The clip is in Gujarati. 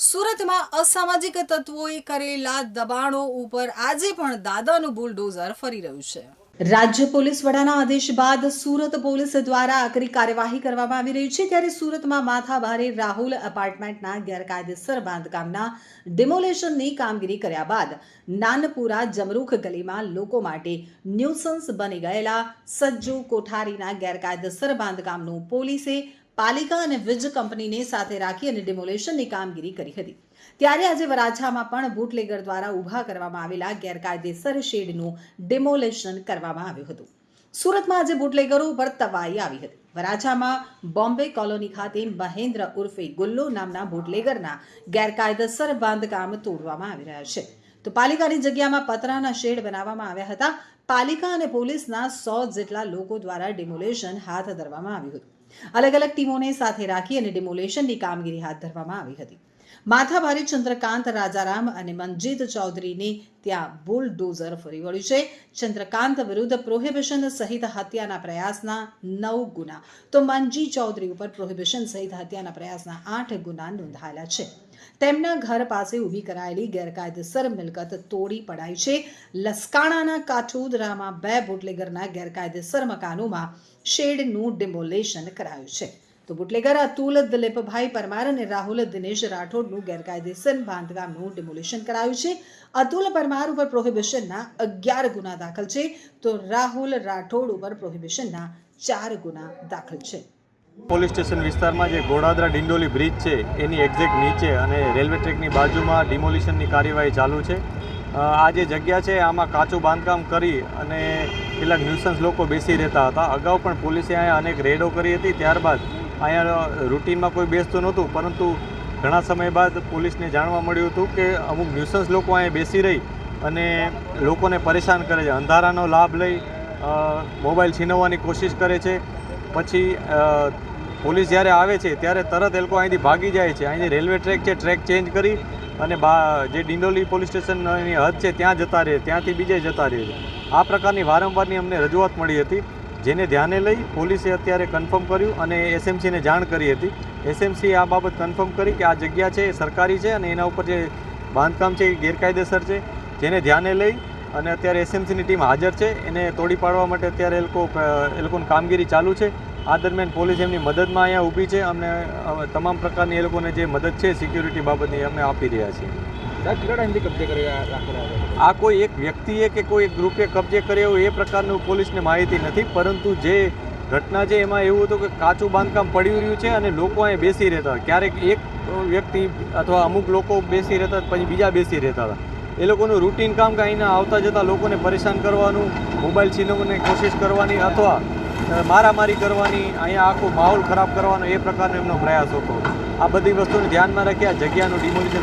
સુરતમાં અસામાજિક તત્વોએ કરેલા દબાણો ઉપર આજે પણ દાદાનું બુલડોઝર ફરી રહ્યું છે. રાજ્ય પોલીસ વડાના આદેશ બાદ સુરત પોલીસ દ્વારા આકરી કાર્યવાહી કરવામાં આવી રહી છે. ત્યારે સુરતમાં માથાભારે રાહુલ એપાર્ટમેન્ટના ગેરકાયદેસર બાંધકામના ડિમોલેશનની કામગીરી કર્યા બાદ નાનપુરા જમરૂખ ગલીમાં લોકો માટે ન્યુસન્સ બની ગયેલા સજ્જુ કોઠારીના ગેરકાયદેસર બાંધકામનું પોલીસે પાલિકા અને વીજ કંપનીને સાથે રાખી અને ડિમોલેશનની કામગીરી કરી હતી. ત્યારે આજે વરાછામાં પણ બુટલેગર દ્વારા ઊભા કરવામાં આવેલા ગેરકાયદેસર શેડનું ડિમોલેશન કરવામાં આવ્યું હતું. સુરતમાં આજે બુટલેગરો ઉપર તવાઈ આવી હતી. વરાછામાં બોમ્બે કોલોની ખાતે મહેન્દ્ર ઉર્ફે ગુલ્લો નામના બુટલેગરના ગેરકાયદેસર બાંધકામ તોડવામાં આવી રહ્યા છે. તો પાલિકાની જગ્યામાં પતરાના શેડ બનાવવામાં આવ્યા હતા. પાલિકા અને પોલીસના સો જેટલા લોકો દ્વારા ડિમોલેશન હાથ ધરવામાં આવ્યું હતું. અલગ અલગ ટીમોને સાથે રાખી અને ડિમોલેશનની કામગીરી હાથ ધરવામાં આવી હતી. માથાભારી ચંદ્રકાંત રાજારામ અને મનજીત ચૌધરીને ત્યાં બુલડોઝર ફરી વળ્યું છે. ચંદ્રકાંત વિરુદ્ધ પ્રોહિબિશન સહિત હત્યાના પ્રયાસના નવ ગુના. તો મનજી ચૌધરી ઉપર પ્રોહિબિશન સહિત હત્યાના પ્રયાસના આઠ ગુના નોંધાયેલા છે. તેમના ઘર પાસે ઊભી કરાયેલી ગેરકાયદેસર મિલકત તોડી પડાઈ છે. લસકાણાના કાઠોદરામાં બે બુટલેગરના ગેરકાયદેસર મકાનોમાં શેડનું ડિમોલેશન કરાયું છે. તો બુટલેગર અતુલ દિલીપભાઈ પરમાર અને રાહુલ દિનેશ રાઠોડનું ગેરકાયદેસર બાંધકામનું ડિમોલેશન કરાયું છે. અતુલ પરમાર ઉપર પ્રોહિબિશનના અગિયાર ગુના દાખલ છે. તો રાહુલ રાઠોડ ઉપર પ્રોહિબિશનના ચાર ગુના દાખલ છે. પોલીસ સ્ટેશન વિસ્તારમાં જે ઘોડાદરા ડિંડોલી બ્રિજ છે, એની એક્ઝેક્ટ નીચે અને રેલવે ટ્રેકની બાજુમાં ડિમોલિશનની કાર્યવાહી ચાલુ છે. આ જે જગ્યા છે, આમાં કાચું બાંધકામ કરી અને કેટલાક ન્યુસન્સ લોકો બેસી રહેતા હતા. અગાઉ પણ પોલીસે અહીંયા અનેક રેડો કરી હતી. ત્યારબાદ અહીંયા રૂટીનમાં કોઈ બેસતું નહોતું, પરંતુ ઘણા સમય બાદ પોલીસને જાણવા મળ્યું હતું કે અમુક ન્યુસન્સ લોકો અહીંયા બેસી રહી અને લોકોને પરેશાન કરે છે. અંધારાનો લાભ લઈ મોબાઈલ છીનવવાની કોશિશ કરે છે. પછી પોલીસ જ્યારે આવે છે, ત્યારે તરત એ લોકો અહીંથી ભાગી જાય છે. અહીંથી રેલવે ટ્રેક છે, ટ્રેક ચેન્જ કરી અને બા, જે ડિંડોલી પોલીસ સ્ટેશનની હદ છે, ત્યાં જતા રહે, ત્યાંથી બીજે જતા રહે છે. આ પ્રકારની વારંવારની અમને રજૂઆત મળી હતી. જેને ધ્યાને લઈ પોલીસે અત્યારે કન્ફર્મ કર્યું અને એસએમસીને જાણ કરી હતી. એસએમસી આ બાબત કન્ફર્મ કરી કે આ જગ્યા છે, એ સરકારી છે અને એના ઉપર જે બાંધકામ છે એ ગેરકાયદેસર છે. જેને ધ્યાને લઈ અને અત્યારે એસએમસીની ટીમ હાજર છે. એને તોડી પાડવા માટે અત્યારે એ લોકો, એ લોકોની કામગીરી ચાલુ છે. આ દરમિયાન પોલીસ એમની મદદમાં અહીંયા ઊભી છે અમને તમામ પ્રકારની એ લોકોને જે મદદ છે સિક્યુરિટી બાબતની અમે આપી રહ્યા છીએ. આ કોઈ એક વ્યક્તિએ કે કોઈ એક ગ્રુપે કબજે કર્યો એ પ્રકારનું પોલીસને માહિતી નથી પરંતુ જે ઘટના છે એમાં એવું હતું કે કાચું બાંધકામ પડ્યું રહ્યું છે અને લોકો અહીં બેસી રહેતા હતા. ક્યારેક એક વ્યક્તિ અથવા અમુક લોકો બેસી રહેતા હતા, પછી બીજા બેસી રહેતા હતા. એ લોકોનું રૂટીન કામ કે અહીંના આવતા જતા લોકોને પરેશાન કરવાનું મોબાઈલ છીનવવાની કોશિશ કરવાની અથવા મારામારી કરવાની અહીંયા આખો માહોલ ખરાબ કરવાનો એ પ્રકારનો એમનો પ્રયાસ હતો. આ બધી વસ્તુને ધ્યાનમાં રાખી આ જગ્યાનું ડિમોલિશન